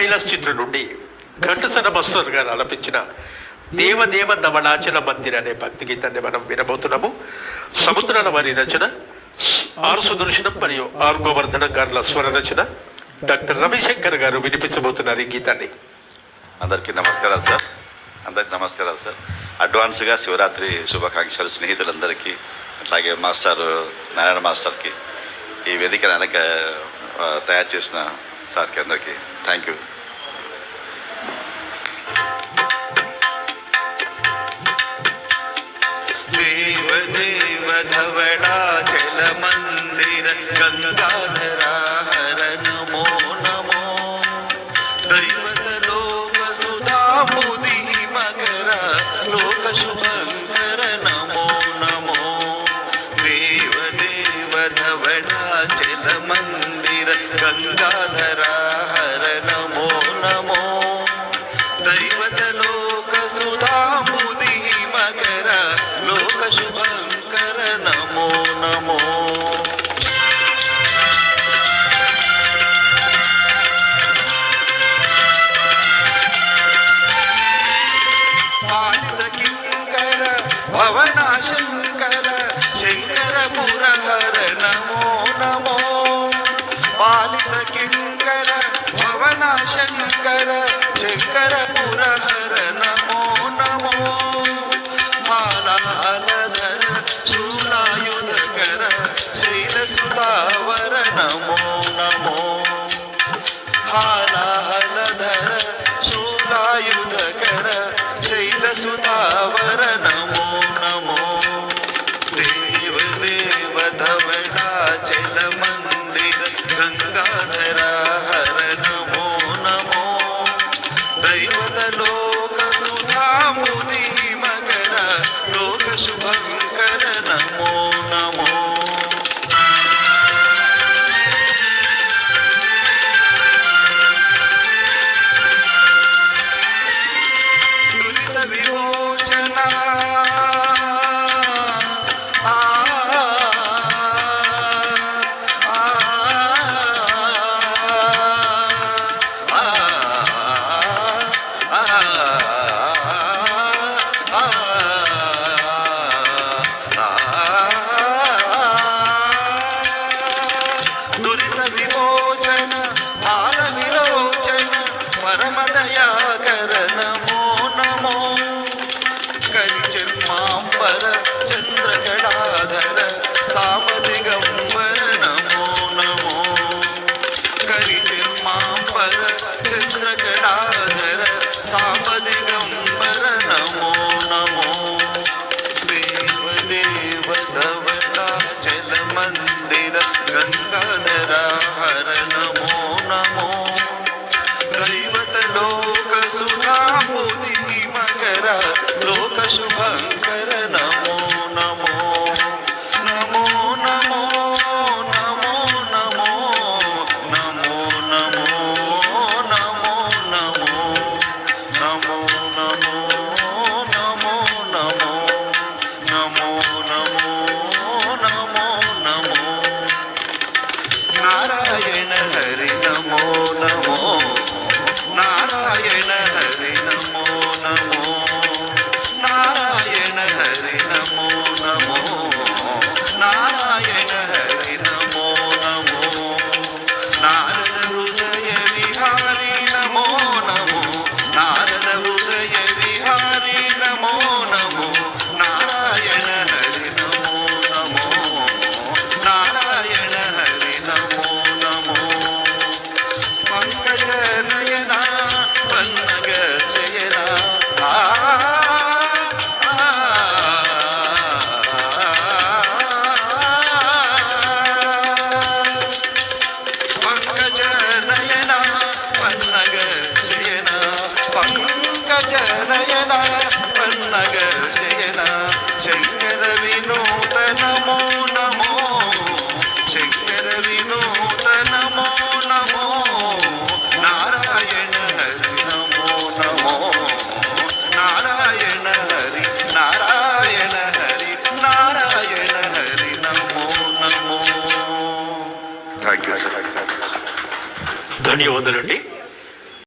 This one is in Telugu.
కైలాస్ చిత్ర నుండి ఘంటసన మస్తర్ గారు ఆలపించిన దేవదేవ ధవళాచల మందిర్ అనే భక్తి గీతాన్ని మనం వినబోతున్నాము. సముద్రాల వారి రచన ఆరు సుదర్శనం మరియు ఆర్ గోవర్ధనం గారుల స్వర రచన డాక్టర్ రవిశంకర్ గారు వినిపించబోతున్నారు ఈ గీతాన్ని. అందరికీ నమస్కారాలు సార్. అందరికీ నమస్కారాలు సార్. అడ్వాన్స్గా శివరాత్రి శుభాకాంక్షలు స్నేహితులందరికీ అట్లాగే మాస్టర్ నారాయణ మాస్టర్కి ఈ వేదికను వెనక తయారు చేసిన సార్కి అందరికీ థ్యాంక్ యూ. देव देव धवलाचल मंदिर गंगाधरा हर नमो। नमो दैवत लोक सुधा मुदी मकर लोक शुभंकर नमो नमो। देव देव धवड़ा चल मंदिर गंगाधरा हर హర నమో నమో పాలిత కింకర భవన శంకర శంకర పుర दैवतलोकसुधामुदिमकर लोकशुभङ्कर नमो वर चित्रकलाधर सापदिगंबर नमो नमो देव देव धवता चल मंदिर गंगाधरा हर नमो नमो दैवत लोक सुधा मोदी मकर लोक शुभंकर పంకజ నయన శంకర వినూత నమో నమో శంకర వినూత నమో నమో నారాయణ హరి నమో నమో నారాయణ హరి నారాయణ హరి నారాయణ హరి నమో నమో థ్యాంక్ యూ సార్ ధన్యవాదాలండి.